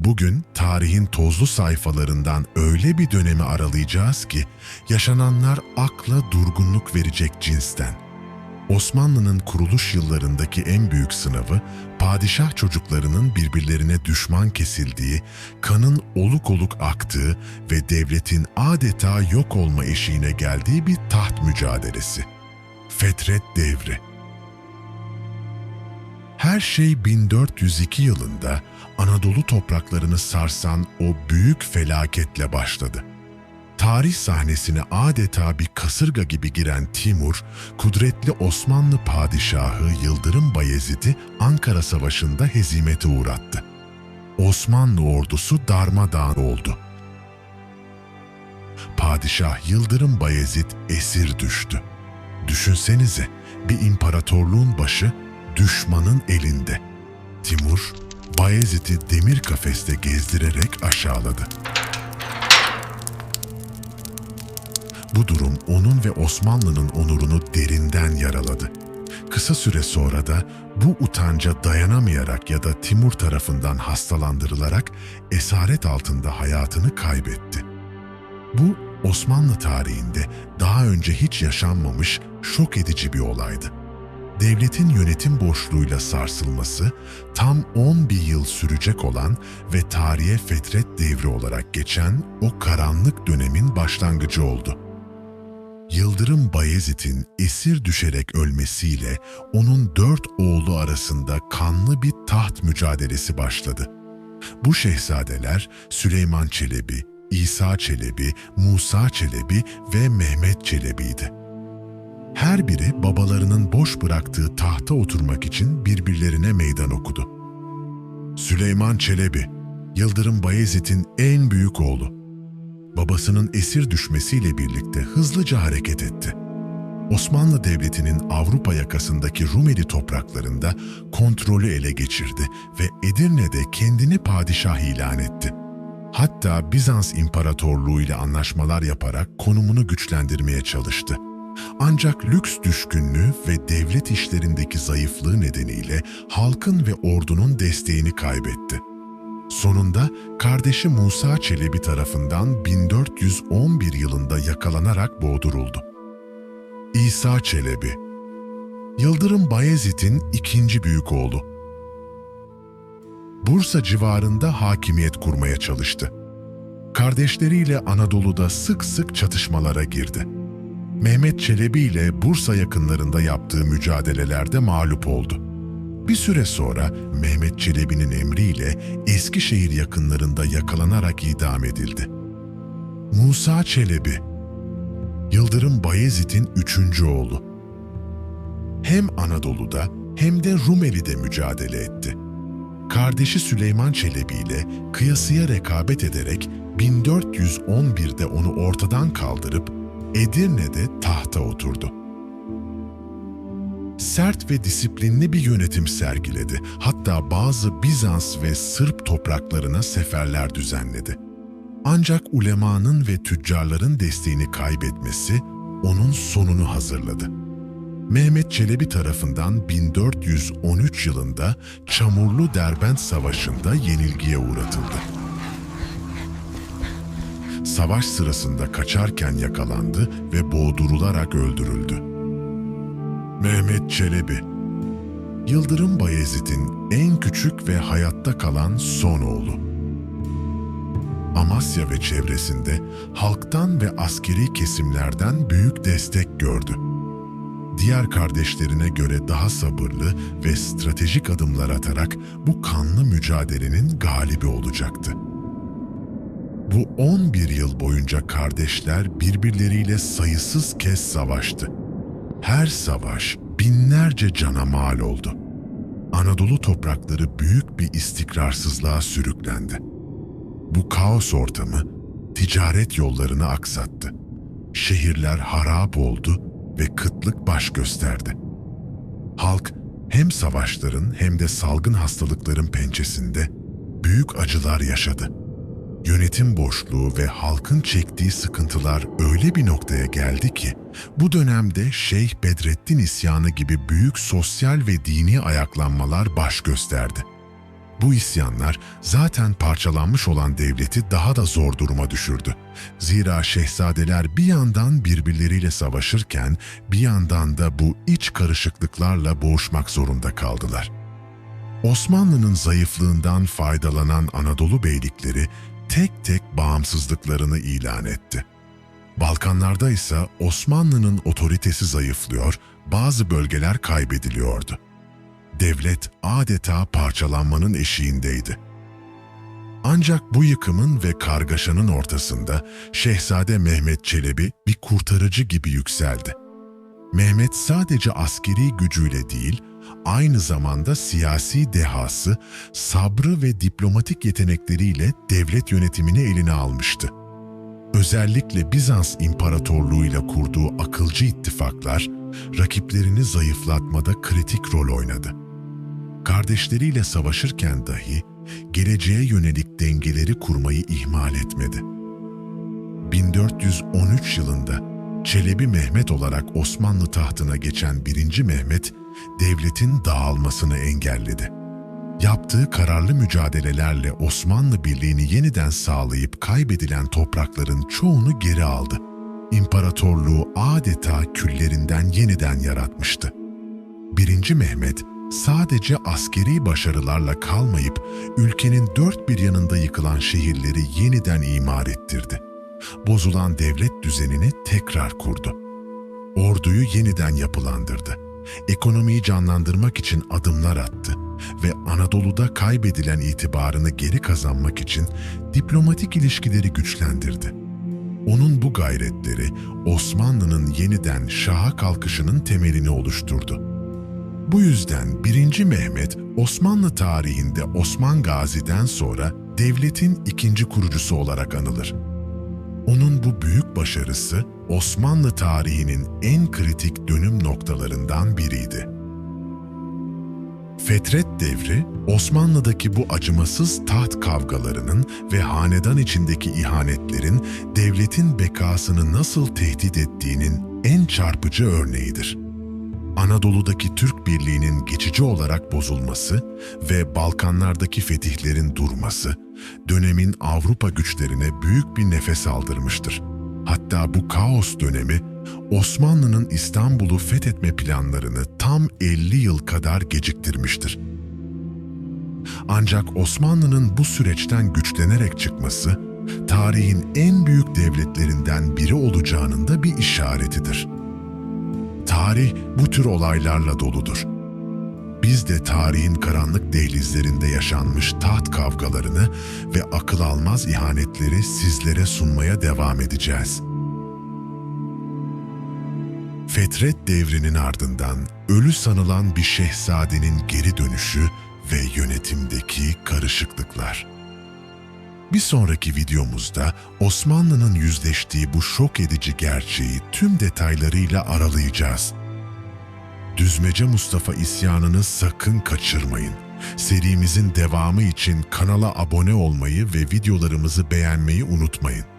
Bugün tarihin tozlu sayfalarından öyle bir dönemi aralayacağız ki yaşananlar akla durgunluk verecek cinsten. Osmanlı'nın kuruluş yıllarındaki en büyük sınavı, padişah çocuklarının birbirlerine düşman kesildiği, kanın oluk oluk aktığı ve devletin adeta yok olma eşiğine geldiği bir taht mücadelesi. Fetret Devri her şey 1402 yılında Anadolu topraklarını sarsan o büyük felaketle başladı. Tarih sahnesine adeta bir kasırga gibi giren Timur, kudretli Osmanlı padişahı Yıldırım Bayezid'i Ankara Savaşı'nda hezimete uğrattı. Osmanlı ordusu darmadağın oldu. Padişah Yıldırım Bayezid esir düştü. Düşünsenize, bir imparatorluğun başı düşmanın elinde. Timur, Bayezid'i demir kafeste gezdirerek aşağıladı. Bu durum onun ve Osmanlı'nın onurunu derinden yaraladı. Kısa süre sonra da bu utanca dayanamayarak ya da Timur tarafından hastalandırılarak esaret altında hayatını kaybetti. Bu Osmanlı tarihinde daha önce hiç yaşanmamış şok edici bir olaydı devletin yönetim boşluğuyla sarsılması tam 11 yıl sürecek olan ve tarihe fetret devri olarak geçen o karanlık dönemin başlangıcı oldu. Yıldırım Bayezid'in esir düşerek ölmesiyle onun dört oğlu arasında kanlı bir taht mücadelesi başladı. Bu şehzadeler Süleyman Çelebi, İsa Çelebi, Musa Çelebi ve Mehmet Çelebi'ydi. Her biri babalarının boş bıraktığı tahta oturmak için birbirlerine meydan okudu. Süleyman Çelebi, Yıldırım Bayezid'in en büyük oğlu. Babasının esir düşmesiyle birlikte hızlıca hareket etti. Osmanlı Devleti'nin Avrupa yakasındaki Rumeli topraklarında kontrolü ele geçirdi ve Edirne'de kendini padişah ilan etti. Hatta Bizans İmparatorluğu ile anlaşmalar yaparak konumunu güçlendirmeye çalıştı. Ancak lüks düşkünlüğü ve devlet işlerindeki zayıflığı nedeniyle halkın ve ordunun desteğini kaybetti. Sonunda kardeşi Musa Çelebi tarafından 1411 yılında yakalanarak boğduruldu. İsa Çelebi Yıldırım Bayezid'in ikinci büyük oğlu. Bursa civarında hakimiyet kurmaya çalıştı. Kardeşleriyle Anadolu'da sık sık çatışmalara girdi. Mehmet Çelebi ile Bursa yakınlarında yaptığı mücadelelerde mağlup oldu. Bir süre sonra Mehmet Çelebi'nin emriyle Eskişehir yakınlarında yakalanarak idam edildi. Musa Çelebi, Yıldırım Bayezid'in üçüncü oğlu. Hem Anadolu'da hem de Rumeli'de mücadele etti. Kardeşi Süleyman Çelebi ile kıyasıya rekabet ederek 1411'de onu ortadan kaldırıp Edirne'de tahta oturdu. Sert ve disiplinli bir yönetim sergiledi. Hatta bazı Bizans ve Sırp topraklarına seferler düzenledi. Ancak ulemanın ve tüccarların desteğini kaybetmesi onun sonunu hazırladı. Mehmet Çelebi tarafından 1413 yılında Çamurlu Derbent Savaşı'nda yenilgiye uğratıldı savaş sırasında kaçarken yakalandı ve boğdurularak öldürüldü. Mehmet Çelebi Yıldırım Bayezid'in en küçük ve hayatta kalan son oğlu. Amasya ve çevresinde halktan ve askeri kesimlerden büyük destek gördü. Diğer kardeşlerine göre daha sabırlı ve stratejik adımlar atarak bu kanlı mücadelenin galibi olacaktı. Bu 11 yıl boyunca kardeşler birbirleriyle sayısız kez savaştı. Her savaş binlerce cana mal oldu. Anadolu toprakları büyük bir istikrarsızlığa sürüklendi. Bu kaos ortamı ticaret yollarını aksattı. Şehirler harap oldu ve kıtlık baş gösterdi. Halk hem savaşların hem de salgın hastalıkların pençesinde büyük acılar yaşadı yönetim boşluğu ve halkın çektiği sıkıntılar öyle bir noktaya geldi ki bu dönemde Şeyh Bedrettin isyanı gibi büyük sosyal ve dini ayaklanmalar baş gösterdi. Bu isyanlar zaten parçalanmış olan devleti daha da zor duruma düşürdü. Zira şehzadeler bir yandan birbirleriyle savaşırken bir yandan da bu iç karışıklıklarla boğuşmak zorunda kaldılar. Osmanlı'nın zayıflığından faydalanan Anadolu beylikleri tek tek bağımsızlıklarını ilan etti. Balkanlarda ise Osmanlı'nın otoritesi zayıflıyor, bazı bölgeler kaybediliyordu. Devlet adeta parçalanmanın eşiğindeydi. Ancak bu yıkımın ve kargaşanın ortasında Şehzade Mehmet Çelebi bir kurtarıcı gibi yükseldi. Mehmet sadece askeri gücüyle değil, aynı zamanda siyasi dehası, sabrı ve diplomatik yetenekleriyle devlet yönetimini eline almıştı. Özellikle Bizans İmparatorluğu'yla kurduğu akılcı ittifaklar, rakiplerini zayıflatmada kritik rol oynadı. Kardeşleriyle savaşırken dahi geleceğe yönelik dengeleri kurmayı ihmal etmedi. 1413 yılında Çelebi Mehmet olarak Osmanlı tahtına geçen 1. Mehmet, devletin dağılmasını engelledi. Yaptığı kararlı mücadelelerle Osmanlı Birliği'ni yeniden sağlayıp kaybedilen toprakların çoğunu geri aldı. İmparatorluğu adeta küllerinden yeniden yaratmıştı. 1. Mehmet sadece askeri başarılarla kalmayıp ülkenin dört bir yanında yıkılan şehirleri yeniden imar ettirdi. Bozulan devlet düzenini tekrar kurdu. Orduyu yeniden yapılandırdı. Ekonomiyi canlandırmak için adımlar attı ve Anadolu'da kaybedilen itibarını geri kazanmak için diplomatik ilişkileri güçlendirdi. Onun bu gayretleri Osmanlı'nın yeniden şaha kalkışının temelini oluşturdu. Bu yüzden 1. Mehmet Osmanlı tarihinde Osman Gazi'den sonra devletin ikinci kurucusu olarak anılır. Onun bu büyük başarısı Osmanlı tarihinin en kritik dönüm noktalarından biriydi. Fetret devri, Osmanlı'daki bu acımasız taht kavgalarının ve hanedan içindeki ihanetlerin devletin bekasını nasıl tehdit ettiğinin en çarpıcı örneğidir. Anadolu'daki Türk Birliği'nin geçici olarak bozulması ve Balkanlardaki fetihlerin durması, dönemin Avrupa güçlerine büyük bir nefes aldırmıştır. Hatta bu kaos dönemi, Osmanlı'nın İstanbul'u fethetme planlarını tam 50 yıl kadar geciktirmiştir. Ancak Osmanlı'nın bu süreçten güçlenerek çıkması, tarihin en büyük devletlerinden biri olacağının da bir işaretidir. Tarih bu tür olaylarla doludur. Biz de tarihin karanlık dehlizlerinde yaşanmış taht kavgalarını ve akıl almaz ihanetleri sizlere sunmaya devam edeceğiz. Fetret devrinin ardından ölü sanılan bir şehzadenin geri dönüşü ve yönetimdeki karışıklıklar. Bir sonraki videomuzda Osmanlı'nın yüzleştiği bu şok edici gerçeği tüm detaylarıyla aralayacağız. Düzmece Mustafa isyanını sakın kaçırmayın. Serimizin devamı için kanala abone olmayı ve videolarımızı beğenmeyi unutmayın.